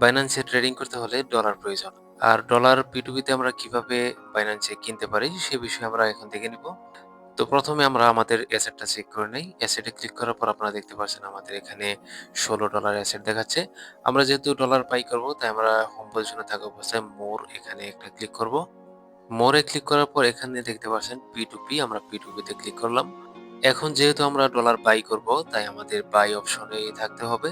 বাইন্যান্সে trading করতে হলে dollar প্রয়োজন। আর ডলার পিটুপিতে আমরা কীভাবে বাইন্যান্সে কিনতে পারি, সে বিষয়ে আমরা এখন দেখে নিব। তো প্রথমে আমরা আমাদের অ্যাসেটটা চেক করে নেই। অ্যাসেটে ক্লিক করার পর আপনারা দেখতে পাচ্ছেন আমাদের এখানে ষোলো ডলার অ্যাসেট দেখাচ্ছে। আমরা যেহেতু ডলার পাই করব, তাই আমরা হোম পজিশনে থাকা অবস্থায় মোর এখানে একটা ক্লিক করব। মোরে ক্লিক করার পর এখানে দেখতে পাচ্ছেন পি টু পি আমরা পি টু পিতে ক্লিক করলাম। এখন যেহেতু আমরা ডলার বাই করব, তাই আমাদের বাই অপশনেই থাকতে হবে।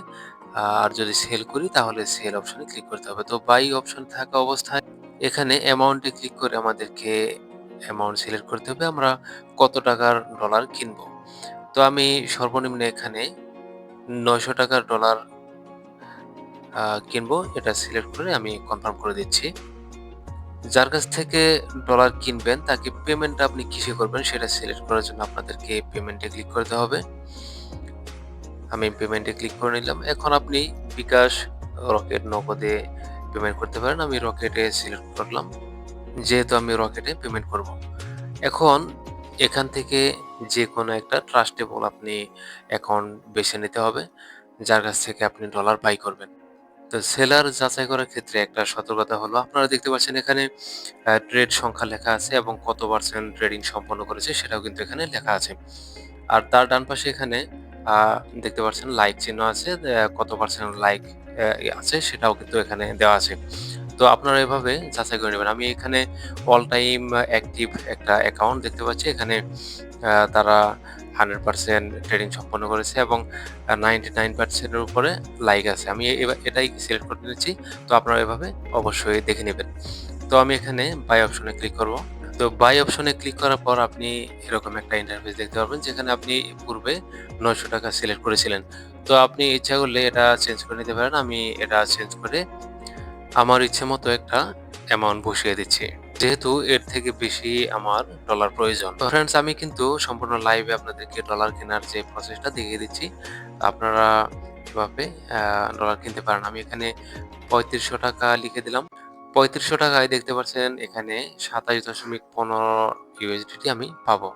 আর যদি সেল করি, তাহলে সেল অপশনে ক্লিক করতে হবে। তো বাই অপশন থাকা অবস্থায় এখানে অ্যামাউন্টে ক্লিক করে আমাদেরকে অ্যামাউন্ট সিলেক্ট করতে হবে। আমরা কত টাকার ডলার কিনব? তো আমি সর্বনিম্ন এখানে নয়শো টাকার ডলার কিনবো। এটা সিলেক্ট করে আমি কনফার্ম করে দিচ্ছি। যার কাছ থেকে ডলার কিনবেন, তাকে পেমেন্টটা আপনি কিসে করবেন, সেটা সিলেক্ট করার জন্য আপনাদেরকে পেমেন্টে ক্লিক করতে হবে। আমি পেমেন্টে ক্লিক করে নিলাম। এখন আপনি বিকাশ রকেট নগদে পেমেন্ট করতে পারেন। আমি রকেটে সিলেক্ট করলাম। যেহেতু আমি রকেটে পেমেন্ট করব। এখন এখান থেকে যে কোনো একটা ট্রাস্টেবল আপনি অ্যাকাউন্ট বেছে নিতে হবে, যার কাছ থেকে আপনি ডলার বাই করবেন। তো সেলার যাচাই করার ক্ষেত্রে একটা সতর্কতা হলো। আপনারা দেখতে পাচ্ছেন এখানে ট্রেড সংখ্যা লেখা আছে এবং কত পার্সেন্ট ট্রেডিং সম্পন্ন করেছে সেটাও কিন্তু এখানে লেখা আছে। আর তার ডান পাশে এখানে দেখতে পাচ্ছেন লাইক চিহ্ন আছে কত পার্সেন্ট লাইক আছে সেটাও কিন্তু এখানে দেওয়া আছে। তো আপনারা এভাবে যাচাই করে নেবেন। আমি এখানে অল টাইম অ্যাক্টিভ একটা অ্যাকাউন্ট দেখতে পাচ্ছি। এখানে তারা হান্ড্রেড পার্সেন্ট ট্রেডিং সম্পন্ন করেছে এবং নাইনটি নাইন পার্সেন্টের উপরে লাইক আছে। আমি এটাই সিলেক্ট করে নিচ্ছি। তো আপনারা এভাবে অবশ্যই দেখে নেবেন। তো আমি এখানে বাই অপশনে ক্লিক করব। তো বাই অপশনে ক্লিক করার পর আপনি এরকম একটা ইন্টারফেস দেখতে পারবেন, যেখানে আপনি পূর্বে নয়শো টাকা সিলেক্ট করেছিলেন। তো আপনি ইচ্ছা করলে এটা চেঞ্জ করে নিতে পারেন। আমি এটা চেঞ্জ করে আমার ইচ্ছে মতো একটা অ্যামাউন্ট বসিয়ে দিচ্ছি। যেহেতু এর থেকে বেশি আমার ডলার প্রয়োজন। তো ফ্রেন্ডস আমি কিন্তু সম্পূর্ণ লাইভে আপনাদেরকে ডলার কেনার যে প্রসেসটা দেখিয়ে দিচ্ছি। আপনারা কীভাবে ডলার কিনতে পারেন। আমি এখানে পঁয়ত্রিশশো টাকা লিখে দিলাম। পঁয়ত্রিশশো টাকায় দেখতে পাচ্ছেন এখানে সাতাশ দশমিক পনেরো ইউএসডিটি আমি পাবো।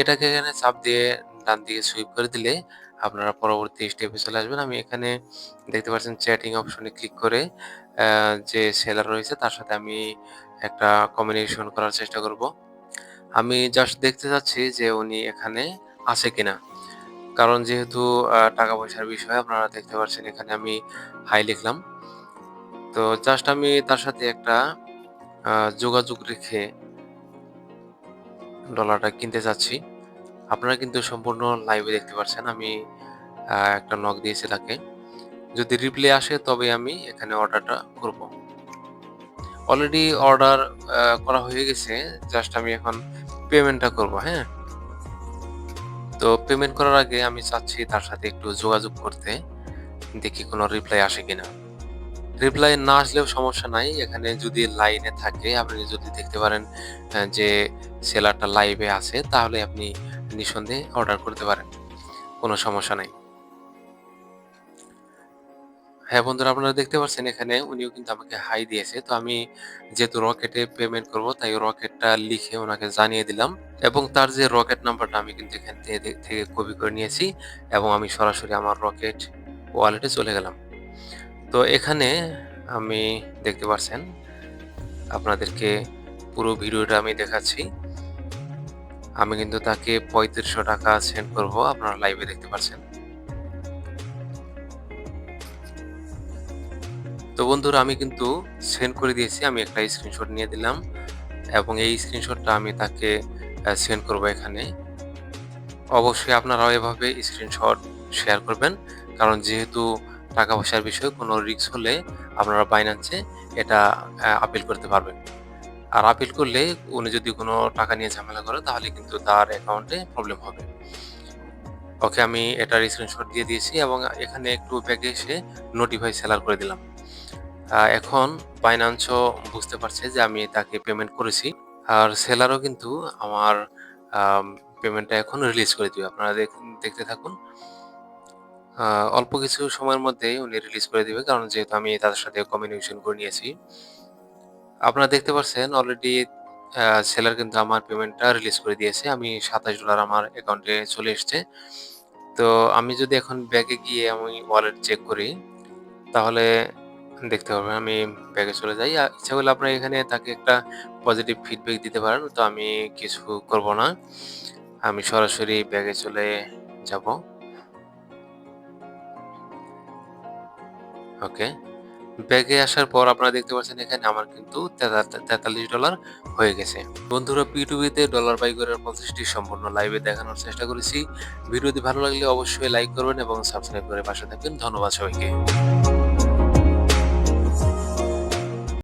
এটাকে এখানে চাপ দিয়ে ডান দিকে সুইপ করে দিলে আপনারা পরবর্তী স্টেপে চলে আসবেন। আমি এখানে দেখতে পাচ্ছেন চ্যাটিং অপশনে ক্লিক করে যে সেলার রয়েছে তার সাথে আমি একটা কমিউনিকেশন করার চেষ্টা করব। আমি জাস্ট দেখতে চাচ্ছি যে উনি এখানে আছে কিনা। কারণ যেহেতু টাকা পয়সার বিষয় আপনারা দেখতে পাচ্ছেন এখানে আমি হাই লিখলাম। তো জাস্ট আমি তার সাথে একটা যোগাযোগ রেখে ডলারটা কিনতে চাচ্ছি আপনারা কিন্তু সম্পূর্ণ লাইভে দেখতে পাচ্ছেন আমি একটা নক দিয়েছি তাকে। যদি রিপ্লে আসে তবে আমি এখানে অর্ডারটা করব। অলরেডি অর্ডার করা হয়ে গেছে জাস্ট আমি এখন পেমেন্টটা করব হ্যাঁ? তো পেমেন্ট করার আগে আমি চাচ্ছি তার সাথে একটু যোগাযোগ করতে, দেখি কোনো রিপ্লাই আসে কিনা। রিপ্লাই না আসলেও সমস্যা নাই। এখানে যদি লাইনে থাকে, আপনি যদি দেখতে পারেন যে সেলারটা লাইভে আছে, তাহলে আপনি নিঃসন্দেহে অর্ডার করতে পারেন। কোনো সমস্যা নাই। হ্যাঁ বন্ধুরা, আপনারা দেখতে পাচ্ছেন এখানে উনিও কিন্তু আমাকে হাই দিয়েছে। তো আমি যেহেতু রকেটে পেমেন্ট করব, তাই রকেটটা লিখে ওনাকে জানিয়ে দিলাম। এবং তার যে রকেট নাম্বারটা আমি কিন্তু এখান থেকে কপি করে নিয়েছি এবং আমি সরাসরি আমার রকেট ওয়ালেটে চলে গেলাম। তো এখানে আমি দেখতে পাচ্ছেন আপনাদেরকে পুরো ভিডিওটা আমি দেখাচ্ছি। আমি কিন্তু তাকে পঁয়ত্রিশশো টাকা সেন্ড করব, আপনারা লাইভে দেখতে পাচ্ছেন তো বন্ধুরা, আমি কিন্তু সেন্ড করে দিয়েছি, আমি একটা স্ক্রিনশট নিয়ে দিলাম এবং এই স্ক্রিনশটটা আমি তাকে সেন্ড করব এখানে। অবশ্যই আপনারাও এভাবে স্ক্রিনশট শেয়ার করবেন, কারণ যেহেতু টাকা পয়সার বিষয়ে কোনো রিস্ক হলে আপনারা বাইন্যান্সে এটা আপিল করতে পারবেন। আর আপিল করলে উনি যদি কোনো টাকা নিয়ে ঝামেলা করে তাহলে কিন্তু তার অ্যাকাউন্টে প্রবলেম হবে। ওকে আমি এটার স্ক্রিনশট দিয়ে দিয়েছি এবং এখানে একটু ব্যাগে এসে নোটিফাই সেলার করে দিলাম। এখন বাইন্যান্সও বুঝতে পারছে যে আমি তাকে পেমেন্ট করেছি। আর সেলারও কিন্তু আমার পেমেন্টটা এখন রিলিজ করে দিবে। আপনারা দেখতে থাকুন। অল্প কিছু সময়ের মধ্যেই উনি রিলিজ করে দিবে, কারণ যেহেতু আমি তাদের সাথে কমিউনিকেশন করে নিয়েছি আপনারা দেখতে পাচ্ছেন অলরেডি সেলার কিন্তু আমার পেমেন্টটা রিলিজ করে দিয়েছে আমি সাতাশ ডলার আমার অ্যাকাউন্টে চলে এসছে তো আমি যদি এখন ব্যাগে গিয়ে আমি ওয়ালেট চেক করি, তাহলে দেখতে পারবেন আমি ব্যাগে চলে যাই। ইচ্ছা করলে আপনারা এখানে তাকে একটা পজিটিভ ফিডব্যাক দিতে পারেন। তো আমি কিছু করব না। আমি সরাসরি ব্যাগে চলে যাব। ওকে। ব্যাগে আসার পর আপনারা দেখতে পাচ্ছেন এখানে আমার কিন্তু তেতাল্লিশ ডলার হয়ে গেছে। বন্ধুরা P2P তে ডলার বাই করার পঁচিশটি সম্পূর্ণ লাইভে দেখানোর চেষ্টা করেছি। ভিডিওটি ভালো লাগলে অবশ্যই লাইক করবেন এবং সাবস্ক্রাইব করে পাশে থাকবেন। ধন্যবাদ সবাইকে।